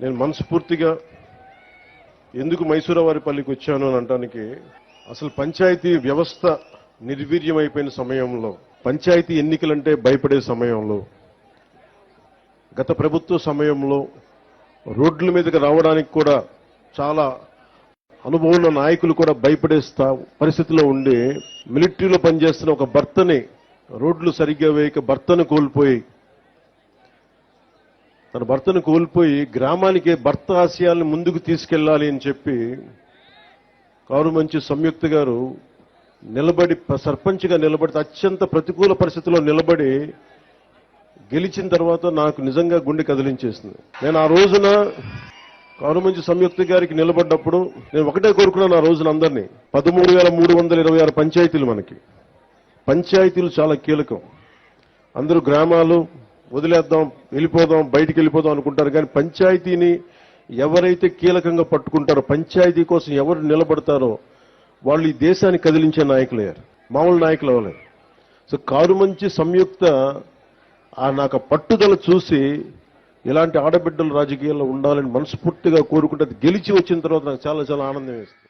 నేను మనస్ఫూర్తిగా ఎందుకు మైసూరవారిపల్లికి వచ్చాను అని అనడానికి అసలు పంచాయతీ వ్యవస్థ నిర్వీర్యమైపోయిన సమయంలో పంచాయతీ ఎన్నికలంటే భయపడే సమయంలో గత ప్రభుత్వ సమయంలో రోడ్ల మీదకి రావడానికి కూడా చాలా అనుభవంలో నాయకులు కూడా భయపడేస్తా పరిస్థితిలో ఉండి మిలిటరీలో పనిచేస్తున్న ఒక భర్తని రోడ్లు సరిగ్గా వేయక భర్తను కోల్పోయి తన భర్తను కోల్పోయి గ్రామానికి భర్త ఆశయాల్ని ముందుకు తీసుకెళ్ళాలి అని చెప్పి కారు మంచి సంయుక్త గారు నిలబడి సర్పంచ్గా నిలబడి అత్యంత ప్రతికూల పరిస్థితిలో నిలబడి గెలిచిన తర్వాత నాకు నిజంగా గుండె కదిలించేసింది. నేను ఆ రోజున కారుమంచి సంయుక్త గారికి నిలబడ్డప్పుడు నేను ఒకటే కోరుకున్నాను ఆ రోజున అందరినీ. పదమూడు వేల మూడు వందల ఇరవై ఆరు పంచాయతీలు మనకి. పంచాయతీలు చాలా కీలకం. అందరూ గ్రామాలు వదిలేద్దాం వెళ్ళిపోదాం బయటికి వెళ్ళిపోదాం అనుకుంటారు. కానీ పంచాయతీని ఎవరైతే కీలకంగా పట్టుకుంటారో పంచాయతీ కోసం ఎవరు నిలబడతారో వాళ్ళు ఈ దేశాన్ని కదిలించే నాయకులయ్యారు మామూలు నాయకులు అవ్వలేదు సో కారు మంచి సంయుక్త ఆ నాకు పట్టుదల చూసి ఇలాంటి ఆడబిడ్డలు రాజకీయాల్లో ఉండాలని మనస్ఫూర్తిగా కోరుకుంటే గెలిచి వచ్చిన తర్వాత నాకు చాలా చాలా ఆనందం వేస్తుంది.